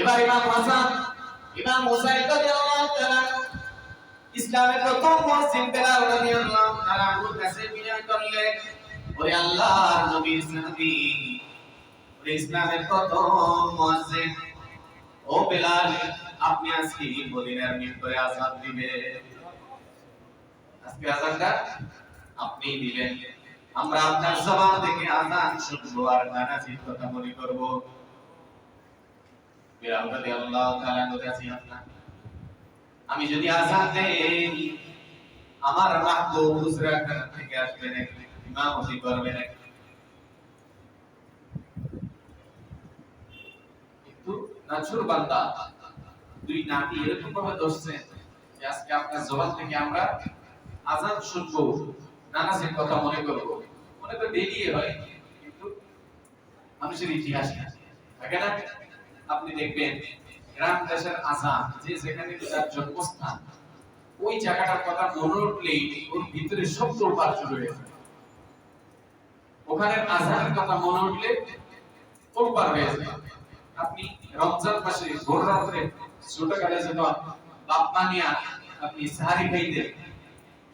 এবার ইমাম হাসান, ইমাম হুসাইন রাদিয়াল্লাহু তাআলা ইসলামের প্রথম মুসলিম বেলাল রাদিয়াল্লাহু তাআলা ওর কাছে বিনয় করলেন, ওরে আল্লাহর নবীর সাহাবী, ওরে ইসলামের প্রথম মুয়াজ্জিন, ও বেলাল, আপনি আজকে মদিনার মিম্বরে আযান দিবেন। আজকে আযানটা আপনি দিবেন। আমরা আপনার জবান থেকে আযান শুনব আর নানাজির কথা মনে করব। আমি যদি দেই, আমার মাহবুব হুজরা থেকে কিন্তু বান্দা, দুই নাতি এরকম ভাবে যে আজকে আপনার জবান থেকে আমরা আজান শুনব নানাজের কথা মনে করব। মনে তো ডেলি হয়, কিন্তু মানুষের ইতিহাস থাকে না। আপনি দেখবেন গ্রাম দেশের আজান, যে যেখানে তার জন্মস্থান, ওই জায়গাটার কথা মনে উঠলেই ওর ভিতরে সব হয়ে যায়। ওখানে আজানের কথা মনে উঠলে তোলপাড় হয়ে যায়। আপনি রমজান মাসে ভোর রাত্রে ছোটকালে যখন বাপ্পা নিয়ে আপনি সাহারি খাইতেন,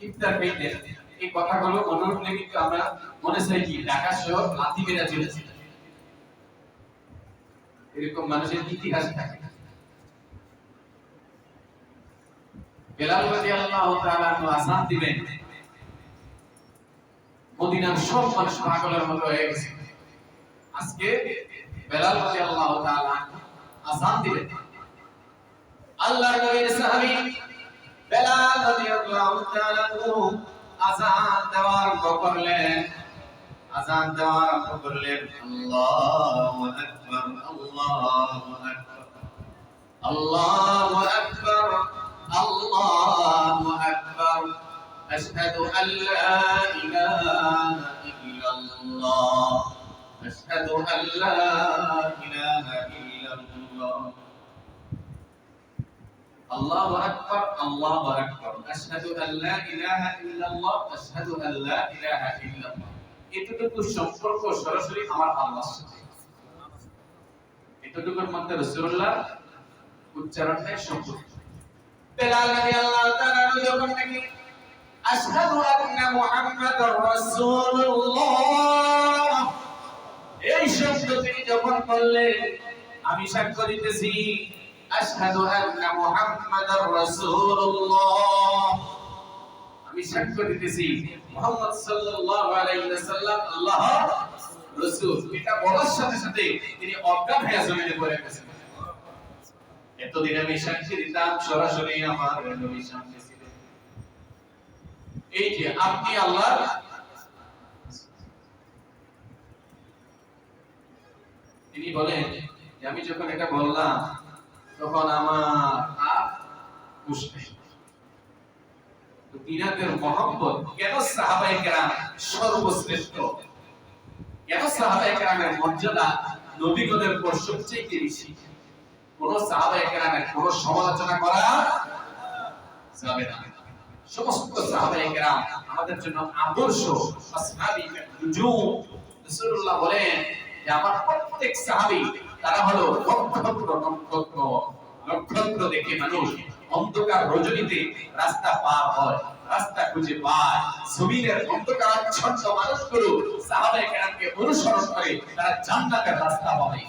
ইফতার খাইতেন, এই কথাগুলো মনে উঠলে কিন্তু আমরা মনে চাই কি ঢাকা শহর লাথি মেরা চলেছে। এরকম মানুষের ইতিহাস থাকে। বেলাল রাদিয়াল্লাহু তাআলা আযান দিবেন। মদিনার সব মানুষ পাগলের মতো হয়ে গেছে। আজকে বেলাল রাদিয়াল্লাহু তাআলা আযান দিবেন। আল্লাহর নবীর সাহাবী বেলাল রাদিয়াল্লাহু তাআলা আযান দেওয়া আরম্ভ করলেন। আযান দেওয়া আরম্ভ করলেন আল্লাহু আকবার আল্লাহু আকবার আল্লাহু আকবার আল্লাহু আকবার আশহাদু আল্লা ইলাহা ইল্লাল্লাহ আশহাদু আল্লা ইলাহা ইল্লাল্লাহ আল্লাহু আকবার আল্লাহু আকবার আশহাদু আল্লা ইলাহা ইল্লাল্লাহ আশহাদু আল্লা ইলাহা ইল্লাল্লাহ এতটুকু সম্পর্ক সরাসরি আমার আল্লাহর সাথে। এতটুকুর মধ্যে রাসূলুল্লাহ উচ্চারণের সম্পর্ক এই শব্দ তিনি যখন আমি সাক্ষ্য দিতেছি, আশহাদু আন্না মুহাম্মাদুর রাসূলুল্লাহ। সাল্লাল্লাহু আলাইহি ওয়াসাল্লাম, আল্লাহর রাসূল। এটা বলার সাথে সাথে তিনি অজ্ঞান হয়ে জমিনে পড়ে গেছেন। আমি সাক্ষী দিতাম, সরাসরি আমার নবী সামনে এই যে আপনি আল্লাহ তিনি বলেন যে আমি যখন এটা বললাম, তখন আমার তিনাদের মহব্বত কেন সাহাবায়ে কেরাম সর্বশ্রেষ্ঠ? কেন সাহাবায়ে কেরামের মর্যাদা নবীগণের পর সবচেয়ে বেশি? কোন সাহাবায়ে কেরামের কোন সমালোচনা করা যাবে না। সমস্ত সাহাবায়ে কেরাম আমাদের জন্য আদর্শ আসহাবি নুজুম রাসূলুল্লাহ বলেন যে আমার প্রত্যেক সাহাবী, তারা হলো নক্ষত্র নক্ষত্র। নক্ষত্র দেখে মানুষ অন্ধকার রজনীতে রাস্তা পার হয়, রাস্তা খুঁজে পায়। জমিনের অন্ধকার আচ্ছন্ন মানুষগুলো সাহাবায়ে কেরামকে অনুসরণ করে, তারা জান্নাতের রাস্তা পাবে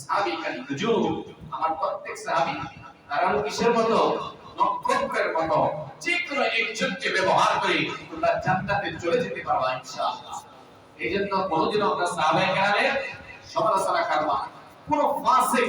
সাহাবী কাল আমার প্রত্যেক সাহাবী, তারা কিসের মতো? নক্ষত্রের মতো। যে কোনো একজনকে ব্যবহার করে তোমরা জান্নাতে চলে যেতে পারবা ইনশাআল্লাহ। এই জন্য কোনোদিন আমরা সাহাবায়ে কেরামের সমালোচনা করবা কোন ফাসিক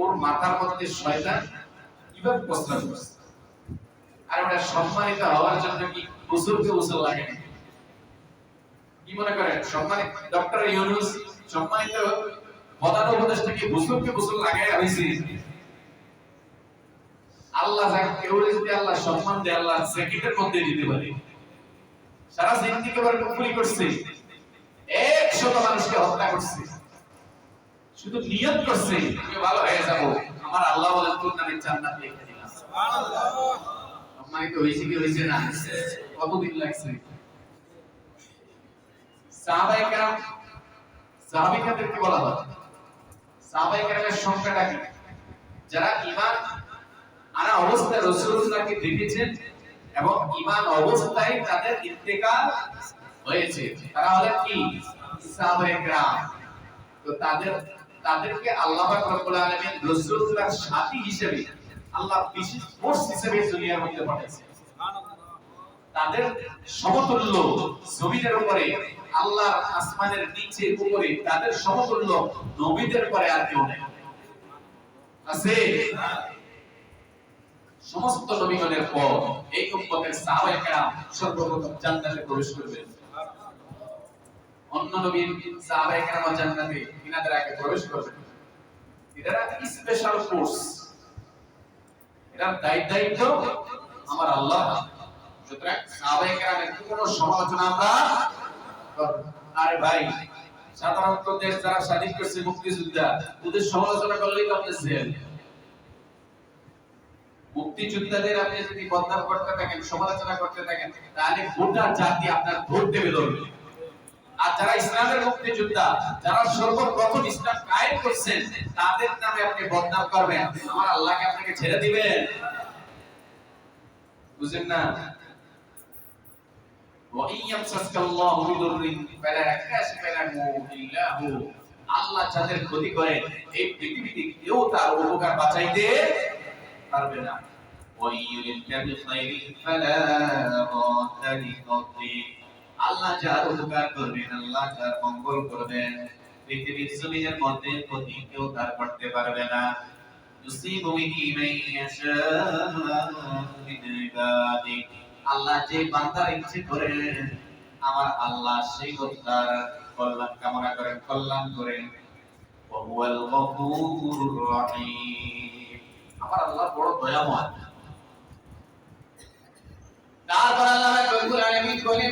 ওর মাথার মধ্যে শয়তান কীভাবে প্রস্তাব করছে। আর ওটা সম্মানিত হওয়ার জন্য কি গোসলকে গোসল লাগে কি মনে করেন সম্মানিত ডক্টর ইউনুস সম্মানিত প্রধান উপদেশটাকে গোসলকে গোসল লাগাই হয়েছে আল্লাহ কেউ যদি আল্লাহ সম্মান দেয়, আল্লাহ সেকেন্ডের মধ্যে দিতে পারে। সারা জিন্দিগি বড় কুফরি করছে। একশত মানুষকে হত্যা করছে। শুধু নিয়ত করছে। আমি ভালো হয়ে যাব। আমার আল্লাহ বলে তোর নামে জান্নাত লিখে দিলাম সম্মানিত হয়েছে কি হয়েছে না? কতদিন লাগছে? সাহাবায়ে কেরাম সাহাবিকাদেরকে বলা হয়। সাহাবায়ে কেরামের সংখ্যাটা কি? যারা ঈমান আনা অবস্থায় রাসূলুল্লাহকে দেখেছেন এবং ঈমান অবস্থায় তাদের ইন্তেকাল হয়েছে, তারা হলেন কি? সাহাবায়ে কেরাম তো তাদের তাদেরকে আল্লাহ রব্বুল আলামিন রাসূলুল্লাহর সাথী হিসেবে, আল্লাহ বিশেষ ফোর্স হিসেবে দুনিয়ার মধ্যে পাঠিয়েছেন তাদের সমতুল্য জমিনের উপরে আল্লাহ আসমানের নিচে উপরে, তাদের সমতুল্য নবীদের পরে আর কেউ নেই। আছে? সমস্ত নবীগণের পর এই উম্মতের সাহাবায়ে সর্বপ্রথম জান্নাতে প্রবেশ করবেন। অন্য নবীর সাহাবায়ে কেরাম জান্নাতে ইনাদের আগে প্রবেশ এরা স্পেশাল ফোর্স এরা দায়িত্ব আমার আল্লাহ। সুতরাং সাহাবায়ে কেরামের কোনো সমালোচনা আমরা ভাই সাধারণত দেশ যারা স্বাধীন করছে, মুক্তিযোদ্ধা, ওদের সমালোচনা করলেই তো জেল। মুক্তিযোদ্ধাদের আপনি যদি বদনাম করতে থাকেন, সমালোচনা করতে থাকেন, তাহলে গোটা জাতি আপনার ভোট দেবে ধরবে। আর যারা ইসলামের মুক্তিযোদ্ধা যারা সর্বপ্রথম ইসলাম কায়েম করছেন তাদের নামে আপনি বদনাম করবেন আমার আল্লাহকে আপনাকে ছেড়ে দিবেন বুঝেন না وَإِن يَمْسَسْكَ اللَّهُ بِضُرٍّ فَلَا كَاشِفَ لَهُ إِلَّا هُوَ আল্লাহ যাদের ক্ষতি করে এই পৃথিবীতে কেউ তার উপকার বাঁচাইতে পারবে না وَإِن يُرِدْكَ بِخَيْرٍ فَلَا رَادَّ لِفَضْلِهِ আল্লাহ যার উপকার করবেন আল্লাহ যার মঙ্গল করবেন পৃথিবীর জমিনের মধ্যে ক্ষতি কেউ তার করতে পারবে না يُصِيبُ بِهِ مَن يَشَاءُ مِنْ عِبَادِهِ আল্লাহ যে বান্দার ইচ্ছে করেন আমার আল্লাহ সেই তার কল্যাণ কামনা করেন কল্যাণ করেন ওহুয়াল গফুরুর রহিম আমার আল্লাহ বড় দয়াময় তারপর আল্লাহ রব্বুল আলামিন বলেন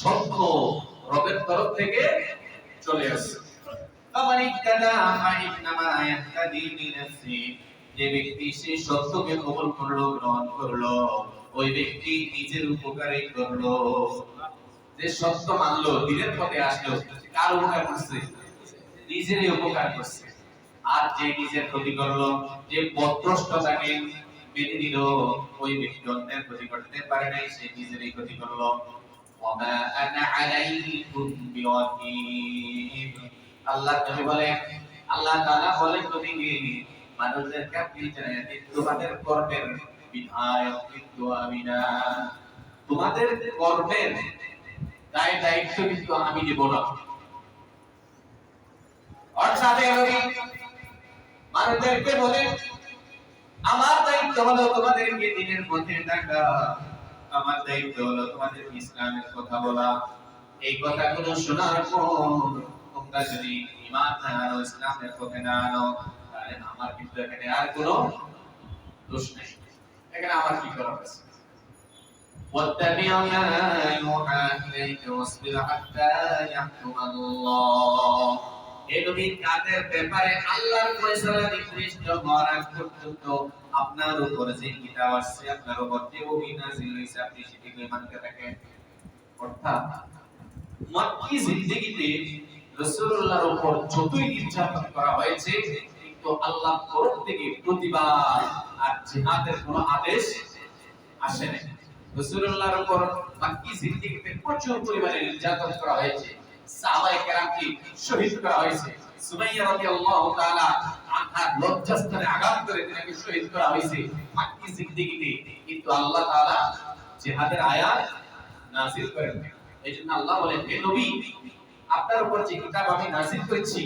সত্য রবের তরফ থেকে চলে আসে যে ব্যক্তি সত্যকে কবল করল, গ্রহণ করল, ওই ব্যক্তি নিজের উপকারে করল। যে সত্য মানলো, দিনের পথে আসলো কার উপকার করছে? নিজেরই উপকার করছে। আর যে নিজের ক্ষতি করল, যে পত্রষ্টতাকে মেনে নিল ওই ব্যক্তি অন্যের ক্ষতি করতে পারে নাই, সে নিজেরই ক্ষতি করল। আল্লাহ নবী বলেন, আল্লাহ তাআলা বলেন মানুষদেরকে আপনি জানেন তোমাদের কর্মের বিধায়ক কিন্তু আমি না। তোমাদের কর্মের দায় দায়িত্ব কিন্তু আমি দেব না। অর্থাৎ মানুষদেরকে বলেন আমার দায়িত্ব হলো তোমাদেরকে দিনের পথে ডাকা আমার দায়িত্ব হলো তোমাদের ইসলামের কথা বলা এই কথাগুলো শোনার পর তোমরা যদি ঈমান না আনো ইসলামের পথে না আনো তাহলে আমার কিন্তু এখানে আর কোনো দোষ নেই এখানে আমার কি করার আছে واتبع ما يوحى إليك واصبر حتى يحكم الله কাদের ব্যাপারে আল্লাহর ফয়সালা পর্যন্ত আপনার উপরে যে কিতাব আসছে, আপনার উপর যে আপনি সেটিকে মানতে থাকেন অর্থাৎ জিন্দেগিতে রাসূলুল্লাহর উপর যতই নির্যাতন করা হয়েছে, কিন্তু আল্লাহ তরফ থেকে প্রতিবাদ আর জিহাদের কোনো আদেশ আসে রাসূলুল্লাহর উপর জিন্দেগিতে প্রচুর পরিমাণে নির্যাতন করা হয়েছে। সাহাবায়ে কেরামকে শহীদ করা হয়েছে। সুমাইয়া রাদিয়াল্লাহু তাআলা লজ্জাস্থানে আঘাত করে তাকে শহীদ করা হয়েছে কিন্তু আল্লাহ তাআলা জিহাদের আয়াত নাযিল করেন এইজন্য আল্লাহ বলেন, হে নবী, আপনার উপর যে কিতাব আমি নাযিল করেছি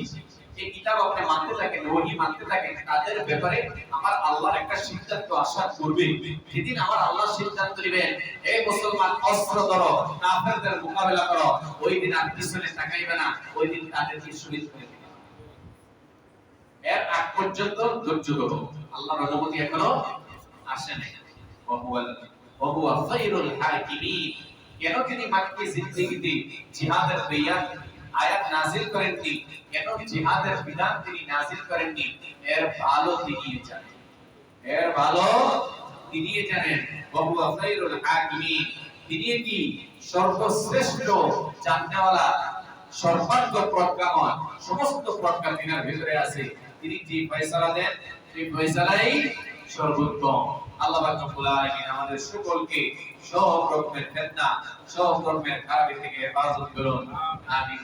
এই কিতাব আপনি মানতে থাকেন, ওহী মানতে থাকেন, তাদের ব্যাপারে আমার আল্লাহর একটা সিদ্ধান্ত আশা করবে যেদিন আমার আল্লাহ সিদ্ধান্ত নেবেন, হে মুসলমান, অস্ত্র ধরো, কাফেরদের মোকাবেলা করো, ওই দিন আর পিছনে তাকাইবে না, ওই দিন তাদেরকে শহীদ করে দিবে। এর আগ পর্যন্ত ধৈর্য ধরো। আল্লাহর অনুমতি এখনও আসে নাই। ওহুয়াল ওহুয়া খায়রুল হাকিমিন। কেন তিনি মাক্কি জিন্দেগিতে জিহাদের বিয়ান আয়াত নাযিল করেননি। কেন জিহাদের বিধান তিনি নাযিল করেননি। এর ভালো তিনি জানেন। এর ভালো তিনি জানেন। ওহুয়া খায়রুল হাকিমিন। তিনি কি সর্বশ্রেষ্ঠ জাননেওয়ালা, সর্বাঙ্গ প্রজ্ঞাময়, সমস্ত প্রজ্ঞা তিনার ভিতরে আছে। তিনি যে ফয়সালা দেন, সেই ফয়সালাই সর্বোত্তম। আল্লাহ রব্বুল আলামিন আমাদের সকলকে সব রকমের সব রকমের খারাপ থেকে হেফাজত করুন। আমিন।